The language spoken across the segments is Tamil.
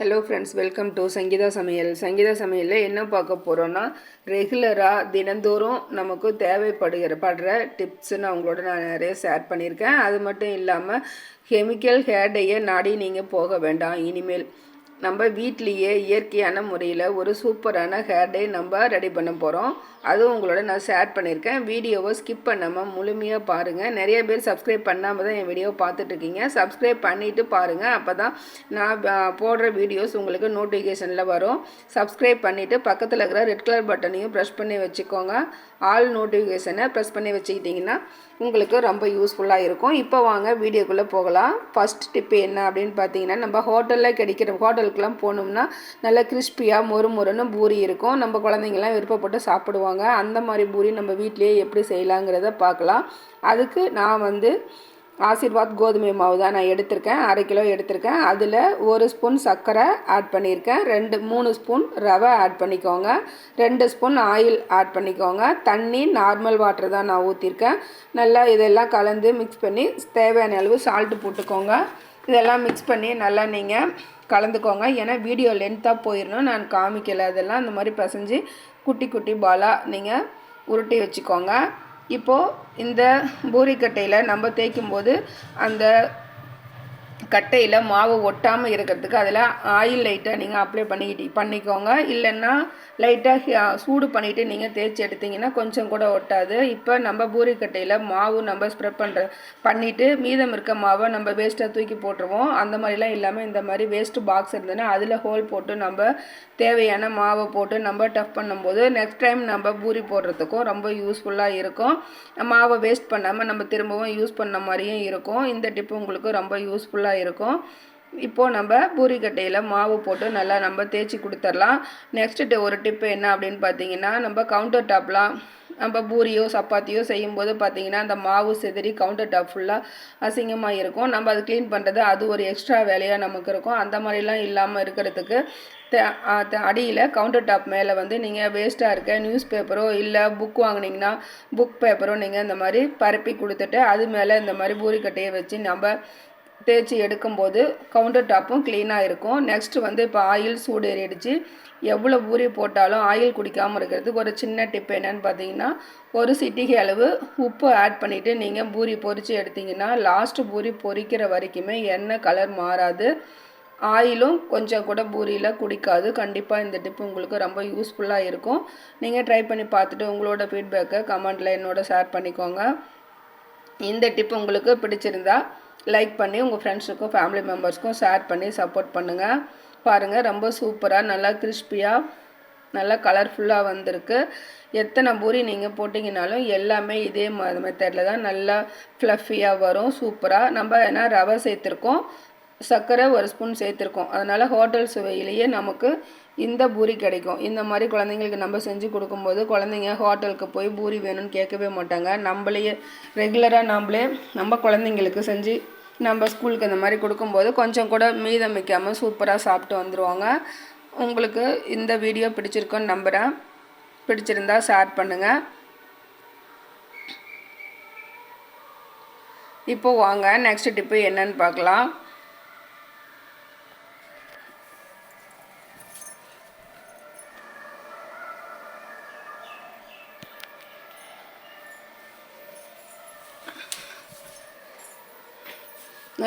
Hello friends welcome to Sangeetha Samayal Sangeetha சமையலில் என்ன பார்க்க போகிறோன்னா ரெகுலராக தினந்தோறும் நமக்கு தேவைப்படுகிற படுற டிப்ஸு நான் உங்களோட நான் நிறைய ஷேர் பண்ணியிருக்கேன். அது மட்டும் இல்லாமல் கெமிக்கல் ஹேர்டையை நாடி நீங்கள் போக வேண்டாம். இனிமேல் நம்ம வீட்லேயே இயற்கையான முறையில் ஒரு சூப்பரான ஹேர் டே நம்ம ரெடி பண்ண போகிறோம் அதுவும் உங்களோட நான் ஷேர் பண்ணியிருக்கேன். வீடியோவை ஸ்கிப் பண்ணாமல் முழுமையாக பாருங்கள் நிறைய பேர் சப்ஸ்கிரைப் பண்ணாமல் தான் என் வீடியோ பார்த்துட்ருக்கீங்க சப்ஸ்கிரைப் பண்ணிவிட்டு பாருங்கள் அப்போ தான் நான் போடுற வீடியோஸ் உங்களுக்கு நோட்டிஃபிகேஷனில் வரும். சப்ஸ்கிரைப் பண்ணிவிட்டு பக்கத்தில் இருக்கிற ரெட் கலர் பட்டனையும் ப்ரெஷ் பண்ணி வச்சுக்கோங்க. ஆல் நோட்டிஃபிகேஷனை ப்ரெஸ் பண்ணி வச்சுக்கிட்டிங்கன்னா உங்களுக்கு ரொம்ப யூஸ்ஃபுல்லாக இருக்கும். இப்போ வாங்க வீடியோக்குள்ளே போகலாம். ஃபஸ்ட் டிப்பு என்ன அப்படின்னு பார்த்தீங்கன்னா நம்ம ஹோட்டலில் கிடைக்கிற ஹோட்டலுக்குலாம் போனோம்னா நல்லா கிறிஸ்பியாக மொறு மொறுன்னு பூரி இருக்கும். நம்ம குழந்தைங்கள்லாம் விருப்பப்பட்டு சாப்பிடுவாங்க. அந்த மாதிரி பூரி நம்ம வீட்டிலேயே எப்படி செய்யலாங்கிறத பார்க்கலாம். அதுக்கு நான் வந்து ஆசிர்வாத் கோதுமை மாவு தான் நான் எடுத்திருக்கேன். அரை கிலோ எடுத்திருக்கேன். அதில் ஒரு ஸ்பூன் சர்க்கரை ஆட் பண்ணியிருக்கேன். ரெண்டு மூணு ஸ்பூன் ரவை ஆட் பண்ணிக்கோங்க. ரெண்டு ஸ்பூன் ஆயில் ஆட் பண்ணிக்கோங்க. தண்ணி நார்மல் வாட்டர் தான் நான் ஊற்றிருக்கேன் நல்லா இதெல்லாம் கலந்து மிக்ஸ் பண்ணி தேவையான அளவு சால்ட்டு போட்டுக்கோங்க. இதெல்லாம் மிக்ஸ் பண்ணி நல்லா நீங்கள் கலந்துக்கோங்க. ஏன்னா வீடியோ லென்த்தாக போயிடணும் நான் காமிக்கலை. அதெல்லாம் அந்த மாதிரி பிசைஞ்சு குட்டி குட்டி பாலாக நீங்கள் உருட்டி வச்சுக்கோங்க. இப்போது இந்த பூரிக்கட்டையில் நம்ம தேய்க்கும் போது அந்த கட்டையில் மாவு ஒட்டாமல் இருக்கிறதுக்கு அதில் ஆயில் லைட்டாக நீங்கள் அப்ளை பண்ணிக்கிட்டு பண்ணிக்கோங்க. இல்லைன்னா லைட்டாக சூடு பண்ணிவிட்டு நீங்கள் தேய்ச்சி எடுத்தீங்கன்னா கொஞ்சம் கூட ஒட்டாது. இப்போ நம்ம பூரி கட்டையில் மாவு நம்ம ஸ்ப்ரெட் பண்ணுற பண்ணிவிட்டு மீதம் இருக்க மாவை நம்ம வேஸ்ட்டாக தூக்கி போட்டுருவோம். அந்த மாதிரிலாம் இல்லாமல் இந்த மாதிரி வேஸ்ட்டு பாக்ஸ் இருந்ததுன்னா அதில் ஹோல் போட்டு நம்ம தேவையான மாவை போட்டு நம்ம டஃப் பண்ணும்போது நெக்ஸ்ட் டைம் நம்ம பூரி போடுறதுக்கும் ரொம்ப யூஸ்ஃபுல்லாக இருக்கும். மாவை வேஸ்ட் பண்ணாமல் நம்ம திரும்பவும் யூஸ் பண்ண மாதிரியும் இருக்கும். இந்த டிப்பு உங்களுக்கு ரொம்ப யூஸ்ஃபுல்லாக இருக்கும். இப்போது நம்ம பூரிக்கட்டையில் மாவு போட்டு நல்லா நம்ம தேய்ச்சி கொடுத்துர்லாம். நெக்ஸ்ட்டு ஒரு டிப்பு என்ன அப்படின்னு பார்த்தீங்கன்னா நம்ம கவுண்டர் டாப்லாம் நம்ம பூரியோ சப்பாத்தியோ செய்யும்போது பார்த்திங்கன்னா அந்த மாவு செதறி கவுண்டர் டாப் ஃபுல்லாக அசிங்கமாக இருக்கும். நம்ம அது க்ளீன் பண்ணுறது அது ஒரு எக்ஸ்ட்ரா வேலையாக நமக்கு இருக்கும். அந்த மாதிரிலாம் இல்லாமல் இருக்கிறதுக்கு அடியில் கவுண்டர் டாப் மேலே வந்து நீங்கள் வேஸ்ட்டாக இருக்க நியூஸ் பேப்பரோ இல்லை புக் வாங்கினீங்கன்னா புக் பேப்பரோ நீங்கள் இந்த மாதிரி பரப்பி கொடுத்துட்டு அது மேலே இந்த மாதிரி பூரிக்கட்டையை வச்சு நம்ம தேய்ச்சி எடுக்கும்போது கவுண்டர் டாப்பும் க்ளீனாக இருக்கும். நெக்ஸ்ட்டு வந்து இப்போ ஆயில் சூடு ஏறிடுச்சு. எவ்வளோ பூரி போட்டாலும் ஆயில் குடிக்காமல் இருக்கிறதுக்கு ஒரு சின்ன டிப் என்னன்னு பார்த்தீங்கன்னா ஒரு சிட்டிகை அளவு உப்பு ஆட் பண்ணிவிட்டு நீங்கள் பூரி பொரித்து எடுத்தீங்கன்னா லாஸ்ட்டு பூரி பொரிக்கிற வரைக்குமே எண்ணெய் கலர் மாறாது. ஆயிலும் கொஞ்சம் கூட பூரியில் குடிக்காது. கண்டிப்பாக இந்த டிப் உங்களுக்கு ரொம்ப யூஸ்ஃபுல்லாக இருக்கும். நீங்கள் ட்ரை பண்ணி பார்த்துட்டு உங்களோட ஃபீட்பேக்கை கமெண்ட்டில் என்னோட ஷேர் பண்ணிக்கோங்க. இந்த டிப் உங்களுக்கு பிடிச்சிருந்தா லைக் பண்ணி உங்கள் ஃப்ரெண்ட்ஸுக்கும் ஃபேமிலி மெம்பர்ஸ்க்கும் ஷேர் பண்ணி சப்போர்ட் பண்ணுங்கள் பாருங்கள் ரொம்ப சூப்பராக நல்லா கிறிஸ்பியாக நல்லா கலர்ஃபுல்லாக வந்திருக்கு. எத்தனை பூரி நீங்கள் போட்டிங்கனாலும் எல்லாமே இதே மெத்தடில் தான் நல்லா ஃப்ளஃபியாக வரும் சூப்பராக நம்ம ஏன்னா ரவை சேர்த்துருக்கோம் சர்க்கரை ஒரு ஸ்பூன் சேர்த்துருக்கோம். அதனால் ஹோட்டல் சுவையிலேயே நமக்கு இந்த பூரி கிடைக்கும். இந்த மாதிரி குழந்தைங்களுக்கு நம்ம செஞ்சு கொடுக்கும்போது குழந்தைங்க ஹோட்டலுக்கு போய் பூரி வேணும்னு கேட்கவே மாட்டாங்க. நம்மளையே ரெகுலராக நம்மளே நம்ம குழந்தைங்களுக்கு செஞ்சு நம்ம ஸ்கூலுக்கு இந்த மாதிரி கொடுக்கும்போது கொஞ்சம் கூட மீதம் வைக்காமல் சூப்பராக சாப்பிட்டு வந்துடுவாங்க உங்களுக்கு இந்த வீடியோ பிடிச்சிருக்குன்னு நம்புகிறேன் பிடிச்சிருந்தா ஷேர் பண்ணுங்கள் இப்போ வாங்க நெக்ஸ்ட் டிப்பு என்னன்னு பார்க்கலாம்.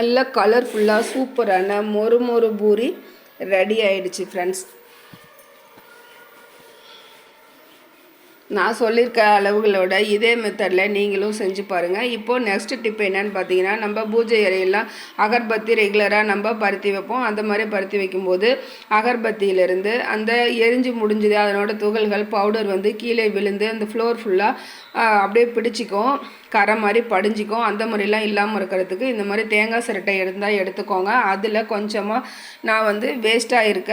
நல்ல கலர்ஃபுல்லாக சூப்பரான மொறு மொறு பூரி ரெடி ஆயிடுச்சு ஃப்ரெண்ட்ஸ் நான் சொல்லியிருக்க அளவுகளோட இதே மெத்தடில் நீங்களும் செஞ்சு பாருங்கள் இப்போது நெக்ஸ்ட் டிப் என்னன்னு பார்த்தீங்கன்னா நம்ம பூஜை அறையெல்லாம் அகர்பத்தி ரெகுலராக நம்ம பருத்தி வைப்போம். அந்த மாதிரி பருத்தி வைக்கும்போது அகர்பத்தியிலேருந்து அந்த எரிஞ்சு முடிஞ்சது அதனோட துகள்கள் பவுடர் வந்து கீழே விழுந்து அந்த ஃப்ளோர் ஃபுல்லாக அப்படியே பிடிச்சிக்கும். கரை மாதிரி படிஞ்சிக்கும். அந்த மாதிரிலாம் இல்லாமல் இருக்கிறதுக்கு இந்த மாதிரி தேங்காய் சிரட்டை இருந்தால் எடுத்துக்கோங்க. அதில் கொஞ்சமாக நான் வந்து வேஸ்ட்டாக இருக்க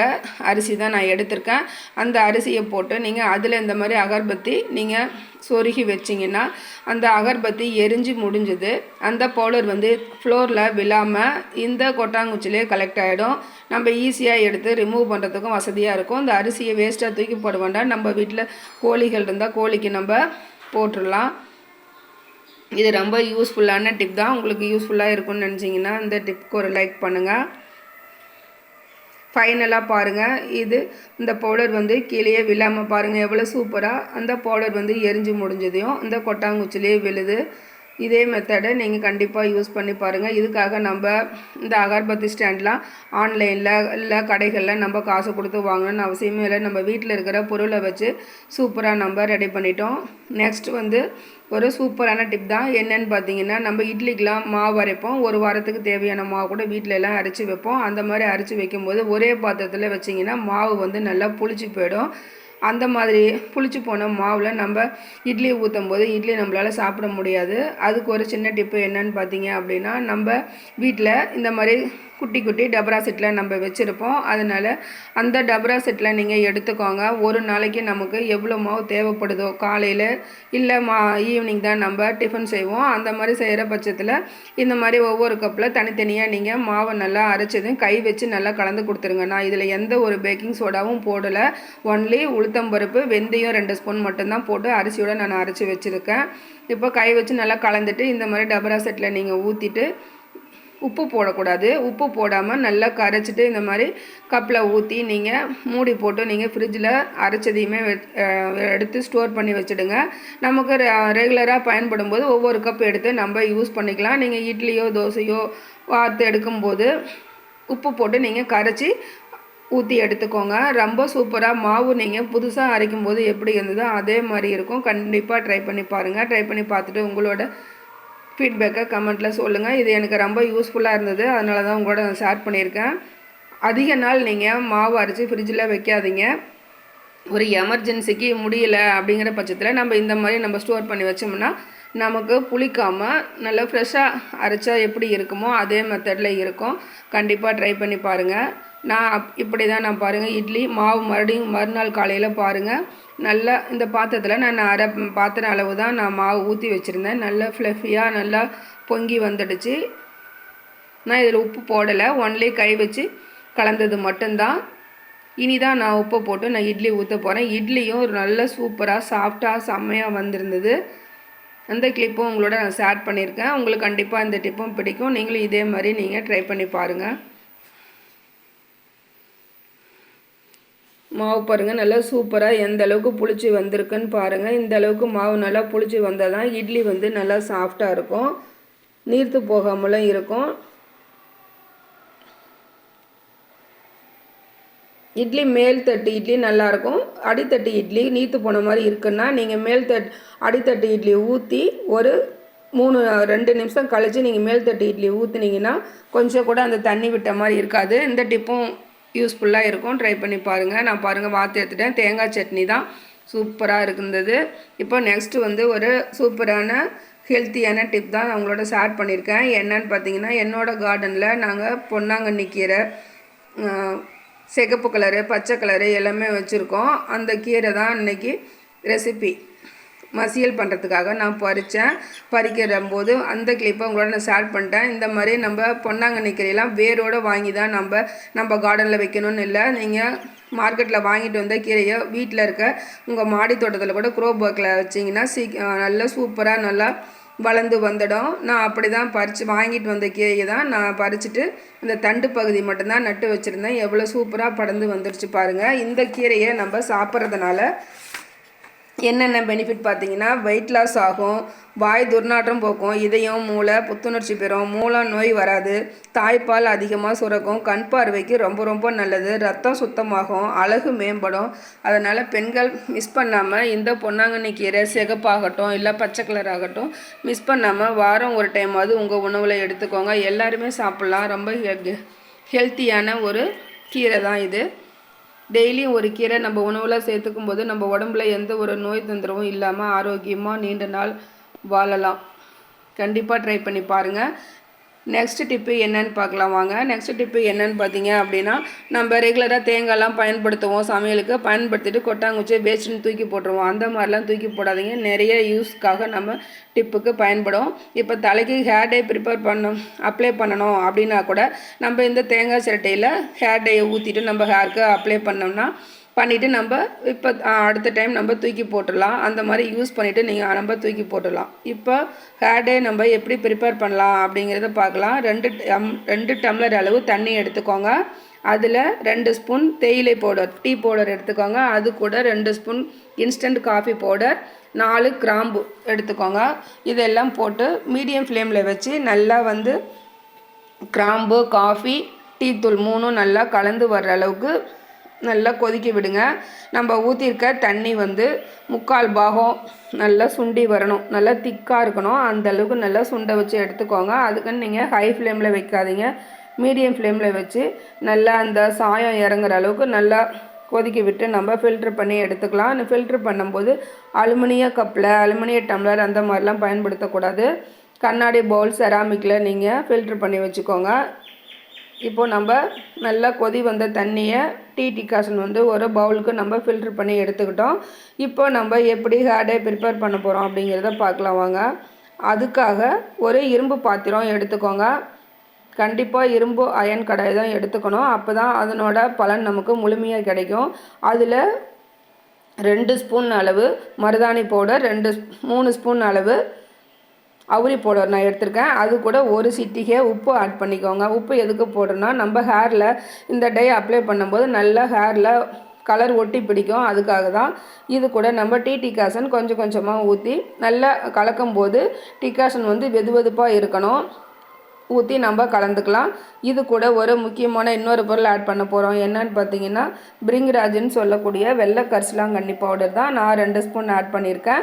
அரிசி தான் நான் எடுத்திருக்கேன். அந்த அரிசியை போட்டு நீங்கள் அதில் இந்த மாதிரி அகர்பத்தி நீங்கள் சொருகி வச்சிங்கன்னா அந்த அகர்பத்தி எரிஞ்சு முடிஞ்சது. அந்த பவுடர் வந்து ஃப்ளோரில் விழாமல் இந்த கொட்டாங்குச்சிலே கலெக்ட் ஆகிடும் நம்ம ஈஸியாக எடுத்து ரிமூவ் பண்ணுறதுக்கும் வசதியாக இருக்கும். இந்த அரிசியை வேஸ்ட்டாக தூக்கி போட வேண்டாம். நம்ம வீட்டில் கோழிகள் இருந்தால் கோழிக்கு நம்ம போட்டுடலாம். இது ரொம்ப யூஸ்ஃபுல்லான டிப் தான். உங்களுக்கு யூஸ்ஃபுல்லாக இருக்கும்னு நினச்சிங்கன்னா இந்த டிப்க்கு ஒரு லைக் பண்ணுங்கள் ஃபைனலாக பாருங்கள் இது இந்த பவுடர் வந்து கீழேயே விழாமல் பாருங்கள் எவ்வளோ சூப்பராக அந்த பவுடர் வந்து எரிஞ்சு முடிஞ்சதையும் இந்த கொட்டாங்குச்சிலேயே விழுது. இதே மெத்தடை நீங்கள் கண்டிப்பாக யூஸ் பண்ணி பாருங்கள் இதுக்காக நம்ம இந்த அகர்பத்தி ஸ்டாண்ட்லாம் ஆன்லைனில் இல்லை கடைகளில் நம்ம காசு கொடுத்து வாங்கணும்னு அவசியமே இல்லை. நம்ம வீட்டில் இருக்கிற பொருளை வச்சு சூப்பராக நம்ம ரெடி பண்ணிட்டோம். நெக்ஸ்ட் வந்து ஒரு சூப்பரான டிப் தான் என்னன்னு பார்த்தீங்கன்னா நம்ம இட்லிக்கெலாம் மாவு அரைப்போம். ஒரு வாரத்துக்கு தேவையான மாவு கூட வீட்டில எல்லாம் அரைச்சி வைப்போம். அந்த மாதிரி அரைச்சி வைக்கும்போது ஒரே பாத்திரத்தில் வச்சிங்கன்னா மாவு வந்து நல்லா புளிச்சு போயிடும். அந்த மாதிரி புளிச்சு போன மாவில் நம்ம இட்லி ஊற்றும் போது இட்லி நம்மளால் சாப்பிட முடியாது. அதுக்கு ஒரு சின்ன டிப்பு என்னன்னு பார்த்தீங்க அப்படின்னா நம்ம வீட்டில் இந்த மாதிரி குட்டி குட்டி டபரா செட்டில் நம்ம வச்சுருப்போம். அதனால் அந்த டபரா செட்டில் நீங்கள் எடுத்துக்கோங்க. ஒரு நாளைக்கு நமக்கு எவ்வளோ மாவு தேவைப்படுதோ காலையில் இல்லை மா ஈவினிங் தான் நம்ம டிஃபன் செய்வோம். அந்த மாதிரி செய்கிற பட்சத்தில் இந்த மாதிரி ஒவ்வொரு கப்பில் தனித்தனியாக நீங்கள் மாவை நல்லா அரைச்சதும் கை வச்சு நல்லா கலந்து கொடுத்துருங்க. நான் இதில் எந்த ஒரு பேக்கிங் சோடாவும் போடலை. ஒன்லி உளுத்தம்பருப்பு வெந்தயம் ரெண்டு ஸ்பூன் மட்டும்தான் போட்டு அரிசியோட நான் அரைச்சி வச்சுருக்கேன். இப்போ கை வச்சு நல்லா கலந்துட்டு இந்த மாதிரி டபரா செட்டில் நீங்கள் ஊற்றிட்டு உப்பு போடக்கூடாது. உப்பு போடாமல் நல்லா கரைச்சிட்டு இந்த மாதிரி கப்பில் ஊற்றி நீங்கள் மூடி போட்டு நீங்கள் ஃப்ரிட்ஜில் அரைச்சதையுமே எடுத்து ஸ்டோர் பண்ணி வச்சுடுங்க. நமக்கு ரெகுலராக பயன்படும் போது ஒவ்வொரு கப் எடுத்து நம்ம யூஸ் பண்ணிக்கலாம். நீங்கள் இட்லியோ தோசையோ வார்த்து எடுக்கும்போது உப்பு போட்டு நீங்கள் கரைச்சி ஊற்றி எடுத்துக்கோங்க. ரொம்ப சூப்பராக மாவு நீங்கள் புதுசாக அரைக்கும் போது எப்படி இருந்ததோ அதே மாதிரி இருக்கும். கண்டிப்பாக ட்ரை பண்ணி பாருங்கள் ட்ரை பண்ணி பார்த்துட்டு உங்களோட ஃபீட்பேக்கை கமெண்ட்டில் சொல்லுங்கள் இது எனக்கு ரொம்ப யூஸ்ஃபுல்லாக இருந்தது. அதனால தான் உங்களோட நான் ஷேர் பண்ணியிருக்கேன். அதிக நாள் நீங்கள் மாவு அரைச்சி ஃப்ரிட்ஜில் வைக்காதீங்க. ஒரு எமர்ஜென்சிக்கு முடியல அப்படிங்கிற பட்சத்தில் நம்ம இந்த மாதிரி நம்ம ஸ்டோர் பண்ணி வச்சோம்னா நமக்கு புளிக்காமல் நல்லா ஃப்ரெஷ்ஷாக அரைச்சா எப்படி இருக்குமோ அதே மெத்தடில் இருக்கும். கண்டிப்பாக ட்ரை பண்ணி பாருங்கள் நான் இப்படி தான் நான் பாருங்கள் இட்லி மாவு மறுபடியும் மறுநாள் காலையில் பாருங்கள் நல்லா இந்த பாத்திரத்தில் நான் அரை பாத்திரம் அளவு தான் நான் மாவு ஊற்றி வச்சுருந்தேன். நல்லா ஃப்ளஃபியாக நல்லா பொங்கி வந்துடுச்சு. நான் இதில் உப்பு போடலை. ஒன்லி கை வச்சு கலந்தது மட்டும்தான். இனி தான் நான் உப்பை போட்டு நான் இட்லி ஊற்ற போகிறேன் இட்லியும் ஒரு நல்ல சூப்பராக சாஃப்டாக செம்மையாக வந்திருந்தது. அந்த கிளிப்பும் உங்களோட நான் ஷேர் பண்ணியிருக்கேன். உங்களுக்கு கண்டிப்பாக இந்த டிப்பும் பிடிக்கும். நீங்களும் இதே மாதிரி நீங்கள் ட்ரை பண்ணி பாருங்கள் மாவு பாருங்கள் நல்லா சூப்பராக எந்த அளவுக்கு புளிச்சு வந்திருக்குன்னு பாருங்கள் இந்த அளவுக்கு மாவு நல்லா புளிச்சு வந்தால் தான் இட்லி வந்து நல்லா சாஃப்டாக இருக்கும். நீர்த்து போகாமலும் இருக்கும். இட்லி மேல் தட்டு இட்லி நல்லாயிருக்கும் அடித்தட்டு இட்லி நீர்த்து போன மாதிரி இருக்குன்னா நீங்கள் மேல் தட் அடித்தட்டு இட்லி ஊற்றி ஒரு மூணு ரெண்டு நிமிஷம் கழித்து நீங்கள் மேல் தட்டு இட்லி ஊற்றுனீங்கன்னா கொஞ்சம் கூட அந்த தண்ணி விட்ட மாதிரி இருக்காது. இந்த டிப்பும் யூஸ்ஃபுல்லாக இருக்கும். ட்ரை பண்ணி பாருங்கள் நான் பாருங்கள் வாத்து எடுத்துட்டேன். தேங்காய் சட்னி தான் சூப்பராக இருந்தது. இப்போ நெக்ஸ்ட்டு வந்து ஒரு சூப்பரான ஹெல்த்தியான டிப் தான் அவங்களோட ஷேர் பண்ணியிருக்கேன் என்னன்னு பார்த்தீங்கன்னா என்னோடய கார்டனில் நாங்கள் பொன்னாங்கண்ணி கீரை சிகப்பு கலரு பச்சை கலரு எல்லாமே வச்சுருக்கோம். அந்த கீரை தான் இன்றைக்கி ரெசிபி மசியல் பண்ணுறதுக்காக நான் பறித்தேன் பறிக்கிற போது அந்த கிளிப்பை உங்களோட நான் ஷேர் பண்ணிட்டேன். இந்த மாதிரி நம்ம பொன்னாங்கண்ணி கீரையெல்லாம் வேரோடு வாங்கி தான் நம்ம நம்ம கார்டனில் வைக்கணும்னு இல்லை. நீங்கள் மார்க்கெட்டில் வாங்கிட்டு வந்த கீரையை வீட்டில் இருக்க உங்கள் மாடி தோட்டத்தில் கூட க்ரோ பேக்கில் வச்சிங்கன்னா சீக் நல்லா சூப்பராக நல்லா வளர்ந்து வந்துடும் நான் அப்படி தான் பறித்து வாங்கிட்டு வந்த கீரையை தான் நான் பறிச்சுட்டு இந்த தண்டு பகுதி மட்டும்தான் நட்டு வச்சுருந்தேன். எவ்வளோ சூப்பராக படந்து வந்துருச்சு பாருங்கள் இந்த கீரையை நம்ம சாப்பிட்றதுனால என்னென்ன பெனிஃபிட் பார்த்தீங்கன்னா வெயிட் லாஸ் ஆகும் வாய் துர்நாற்றம் போக்கும் இதயம் மூளை புத்துணர்ச்சி பெறும் மூளை நோய் வராது தாய்ப்பால் அதிகமாக சுரக்கும் கண் பார்வைக்கு ரொம்ப ரொம்ப நல்லது ரத்தம் சுத்தமாகும் அழகு மேம்படும். அதனால் பெண்கள் மிஸ் பண்ணாமல் இந்த பொன்னாங்கண்ணி கீரை சிகப்பாகட்டும் இல்லை பச்சை கலர் ஆகட்டும் மிஸ் பண்ணாமல் வாரம் ஒரு டைமாவது உங்கள் உணவில் எடுத்துக்கோங்க. எல்லாருமே சாப்பிட்லாம். ரொம்ப ஹெல்த்தியான ஒரு கீரை தான் இது. டெய்லியும் ஒரு கீரை நம்ம உணவில் சேர்த்துக்கும் போது நம்ம உடம்புல எந்த ஒரு நோய் தொந்தரவும் இல்லாமல் ஆரோக்கியமாக நீண்ட நாள் வாழலாம். கண்டிப்பாக ட்ரை பண்ணி பாருங்கள் நெக்ஸ்ட் டிப்பு என்னன்னு பார்க்கலாம் வாங்க. நெக்ஸ்ட் டிப்பு என்னன்னு பார்த்தீங்க அப்படின்னா நம்ம ரெகுலராக தேங்காய்லாம் பயன்படுத்துவோம். சமையலுக்கு பயன்படுத்திட்டு கொட்டாங்குச்சி வேஸ்ட்டுன்னு தூக்கி போட்டுருவோம். அந்த மாதிரிலாம் தூக்கி போடாதீங்க. நிறைய யூஸ்க்காக நம்ம டிப்புக்கு பயன்படும். இப்போ தலைக்கு ஹேர் டே ப்ரிப்பேர் பண்ணணும் அப்ளை பண்ணணும் அப்படின்னா கூட நம்ம இந்த தேங்காய் சிரட்டையில் ஹேர் டேயை ஊற்றிட்டு நம்ம ஹேருக்கு அப்ளை பண்ணோம்னா பண்ணிவிட்டு நம்ம இப்போ அடுத்த டைம் நம்ம தூக்கி போட்டுடலாம். அந்த மாதிரி யூஸ் பண்ணிவிட்டு நீங்கள் நம்ம தூக்கி போட்டுடலாம். இப்போ ஹேர் டே நம்ம எப்படி ப்ரிப்பேர் பண்ணலாம் அப்படிங்கிறத பார்க்கலாம். ரெண்டு டம் ரெண்டு டம்ளர் அளவு தண்ணி எடுத்துக்கோங்க. அதில் ரெண்டு ஸ்பூன் தேயிலை பவுடர் டீ பவுடர் எடுத்துக்கோங்க. அது கூட ரெண்டு ஸ்பூன் இன்ஸ்டன்ட் காஃபி பவுடர் நாலு கிராம்பு எடுத்துக்கோங்க. இதெல்லாம் போட்டு மீடியம் ஃப்ளேமில் வச்சு நல்லா வந்து கிராம்பு காஃபி டீ தூள் மூணும் நல்லா கலந்து வர்ற அளவுக்கு நல்லா கொதிக்க விடுங்க. நம்ம ஊற்றிருக்க தண்ணி வந்து முக்கால் பாகம் நல்லா சுண்டி வரணும். நல்லா திக்காக இருக்கணும். அந்த அளவுக்கு நல்லா சுண்டை வச்சு எடுத்துக்கோங்க. அதுக்குன்னு நீங்கள் ஹை ஃப்ளேமில் வைக்காதீங்க. மீடியம் ஃப்ளேமில் வச்சு நல்லா அந்த சாயம் இறங்குற அளவுக்கு நல்லா கொதிக்க விட்டு நம்ம ஃபில்ட்ரு பண்ணி எடுத்துக்கலாம். ஃபில்ட்ரு பண்ணும்போது அலுமினிய கப்பில் அலுமினிய டம்ளர் அந்த மாதிரிலாம் பயன்படுத்தக்கூடாது. கண்ணாடி பவுல் செராமிக்கில் நீங்கள் ஃபில்ட்ரு பண்ணி வச்சுக்கோங்க. இப்போது நம்ம நல்லா கொதி வந்த தண்ணியை டீ டிகாஷன் வந்து ஒரு பவுலுக்கு நம்ம ஃபில்ட்ரு பண்ணி எடுத்துக்கிட்டோம். இப்போ நம்ம எப்படி ஹேடை ப்ரிப்பேர் பண்ண போகிறோம் அப்படிங்கிறத பார்க்கலாம் வாங்க. அதுக்காக ஒரு இரும்பு பாத்திரம் எடுத்துக்கோங்க. கண்டிப்பாக இரும்பு அயன் கடாய் தான் எடுத்துக்கணும். அப்போ தான் அதனோட பலன் நமக்கு முழுமையாக கிடைக்கும். அதில் ரெண்டு ஸ்பூன் அளவு மருதாணி பவுடர் ரெண்டு மூணு ஸ்பூன் அளவு அவுரி பவுடர் நான் எடுத்திருக்கேன். அது கூட ஒரு சிட்டிகை உப்பு ஆட் பண்ணிக்கோங்க. உப்பு எதுக்கு போடுறோன்னா நம்ம ஹேரில் இந்த டே அப்ளை பண்ணும்போது நல்லா ஹேரில் கலர் ஒட்டி பிடிக்கும். அதுக்காக தான் இது கூட நம்ம டீ டிகாசன் கொஞ்சம் கொஞ்சமாக ஊற்றி நல்லா கலக்கும் போது டிகாசன் வந்து வெது வெதுப்பாக இருக்கணும். ஊற்றி நம்ம கலந்துக்கலாம். இது கூட ஒரு முக்கியமான இன்னொரு பொருள் ஆட் பண்ண போகிறோம் என்னன்னு பார்த்தீங்கன்னா பிரிங்ராஜ்னு சொல்லக்கூடிய வெள்ளை கரிசலாங்கண்ணி பவுடர் தான் நான் ரெண்டு ஸ்பூன் ஆட் பண்ணியிருக்கேன்.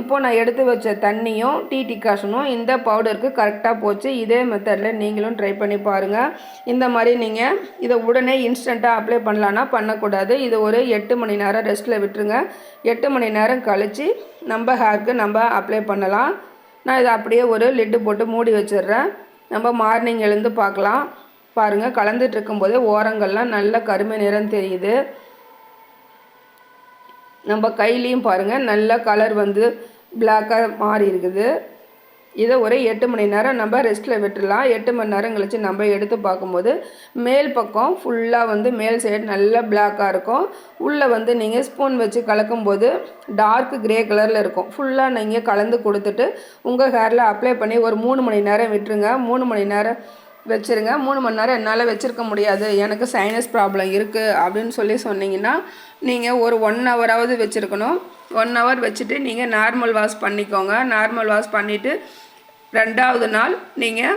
இப்போ நான் எடுத்து வச்ச தண்ணியும் டீ டிகாஷனும் இந்த பவுடருக்கு கரெக்டாக போச்சு. இதே மெத்தடில் நீங்களும் ட்ரை பண்ணி பாருங்கள் இந்த மாதிரி நீங்கள் இதை உடனே இன்ஸ்டண்ட்டாக அப்ளை பண்ணலான்னா பண்ணக்கூடாது. இது ஒரு எட்டு மணி நேரம் ரெஸ்ட்டில் விட்டுருங்க. எட்டு மணி நேரம் கழித்து நம்ம ஹேருக்கு நம்ம அப்ளை பண்ணலாம். நான் இதை அப்படியே ஒரு லிட்டு போட்டு மூடி வச்சிடுறேன். நம்ம மார்னிங் எழுந்து பார்க்கலாம். பாருங்கள் கலந்துட்டு இருக்கும்போதே ஓரங்கள்லாம் நல்ல கருமை நிறம் தெரியுது. நம்ம கையிலையும் பாருங்கள் நல்ல கலர் வந்து பிளாக்காக மாறி இருக்குது இதை ஒரு எட்டு மணி நேரம் நம்ம ரெஸ்ட்டில் விட்டுடலாம் எட்டு மணி நேரம் கழித்து நம்ம எடுத்து பார்க்கும்போது மேல் பக்கம் ஃபுல்லாக வந்து மேல் சைடு நல்லா பிளாக்காக இருக்கும். உள்ளே வந்து நீங்கள் ஸ்பூன் வச்சு கலக்கும்போது டார்க் கிரே கலரில் இருக்கும். ஃபுல்லாக நீங்கள் கலந்து கொடுத்துட்டு உங்கள் ஹேரில் அப்ளை பண்ணி ஒரு மூணு மணி நேரம் விட்டுருங்க. மூணு மணி நேரம் வச்சுருங்க. மூணு மணி நேரம் என்னால் வச்சுருக்க முடியாது. எனக்கு சைனஸ் ப்ராப்ளம் இருக்குது அப்படின்னு சொல்லி சொன்னீங்கன்னா நீங்கள் ஒரு ஒன் ஹவராவது வச்சுருக்கணும். ஒன் ஹவர் வச்சுட்டு நீங்கள் நார்மல் வாஷ் பண்ணிக்கோங்க. நார்மல் வாஷ் பண்ணிவிட்டு ரெண்டாவது நாள் நீங்கள்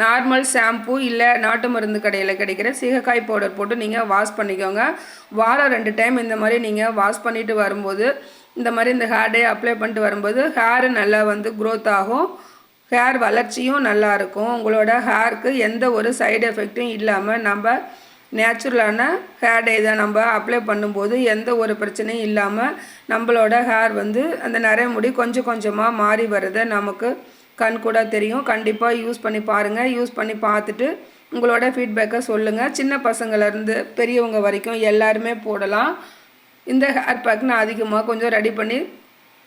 நார்மல் ஷாம்பு இல்லை நாட்டு மருந்து கடையில் கிடைக்கிற சீகக்காய் பவுடர் போட்டு நீங்கள் வாஷ் பண்ணிக்கோங்க. வாரம் ரெண்டு டைம் இந்த மாதிரி நீங்கள் வாஷ் பண்ணிவிட்டு வரும்போது இந்த மாதிரி இந்த ஹேர் டே அப்ளை பண்ணிட்டு வரும்போது ஹேரு நல்லா வந்து க்ரோத் ஆகும். ஹேர் வளர்ச்சியும் நல்லாயிருக்கும் உங்களோட ஹேருக்கு எந்த ஒரு சைடு எஃபெக்ட்டும் இல்லாமல் நம்ம நேச்சுரலான ஹேர் டே தான் நம்ம அப்ளை பண்ணும்போது எந்த ஒரு பிரச்சனையும் இல்லாமல் நம்மளோட ஹேர் வந்து அந்த நிறைய முடி கொஞ்சம் கொஞ்சமாக மாறி வர்றதை நமக்கு கண் கூட தெரியும். கண்டிப்பாக யூஸ் பண்ணி பாருங்கள் யூஸ் பண்ணி பார்த்துட்டு உங்களோட ஃபீட்பேக்கை சொல்லுங்கள் சின்ன பசங்கள்லேருந்து பெரியவங்க வரைக்கும் எல்லாருமே போடலாம். இந்த ஹேர் பேக் நான் அதிகமாக கொஞ்சம் ரெடி பண்ணி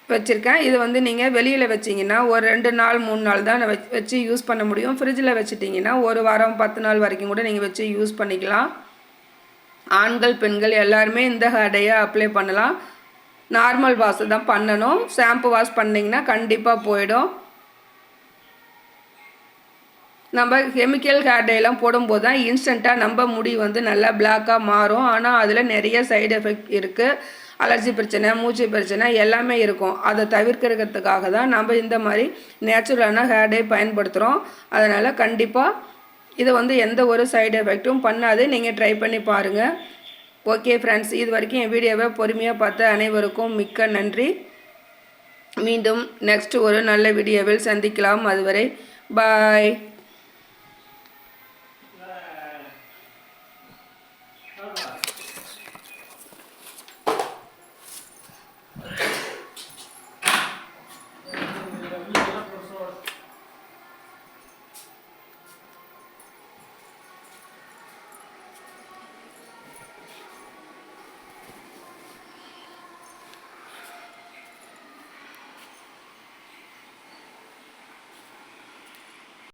வச்சுருக்கேன். இது வந்து நீங்கள் வெளியில் வச்சிங்கன்னா ஒரு ரெண்டு நாள் மூணு நாள் தான் வச் வச்சு யூஸ் பண்ண முடியும். ஃப்ரிட்ஜில் வச்சுட்டிங்கன்னா ஒரு வாரம் பத்து நாள் வரைக்கும் கூட நீங்கள் வச்சு யூஸ் பண்ணிக்கலாம். ஆண்கள் பெண்கள் எல்லாருமே இந்த ஹேடையை அப்ளை பண்ணலாம். நார்மல் வாஷ் தான் பண்ணணும். ஷாம்பு வாஷ் பண்ணிங்கன்னா கண்டிப்பாக போயிடும். நம்ம கெமிக்கல் ஹேர் டேலாம் போடும்போது தான் இன்ஸ்டண்ட்டாக நம்ம முடி வந்து நல்லா பிளாக்காக மாறும். ஆனால் அதில் நிறைய சைடு எஃபெக்ட் இருக்குது அலர்ஜி பிரச்சனை மூச்சு பிரச்சனை எல்லாமே இருக்கும். அதை தவிர்க்கிறதுக்காக தான் நம்ம இந்த மாதிரி நேச்சுரலான ஹேர்டே பயன்படுத்துகிறோம் அதனால் கண்டிப்பாக இதை வந்து எந்த ஒரு சைடு எஃபெக்ட்டும் பண்ணாது. நீங்கள் ட்ரை பண்ணி பாருங்கள் ஓகே ஃப்ரெண்ட்ஸ் இது வரைக்கும் என் வீடியோவை பொறுமையாக பார்த்த அனைவருக்கும் மிக்க நன்றி. மீண்டும் நெக்ஸ்ட் ஒரு நல்ல வீடியோவில் சந்திக்கலாம். அதுவரை பாய்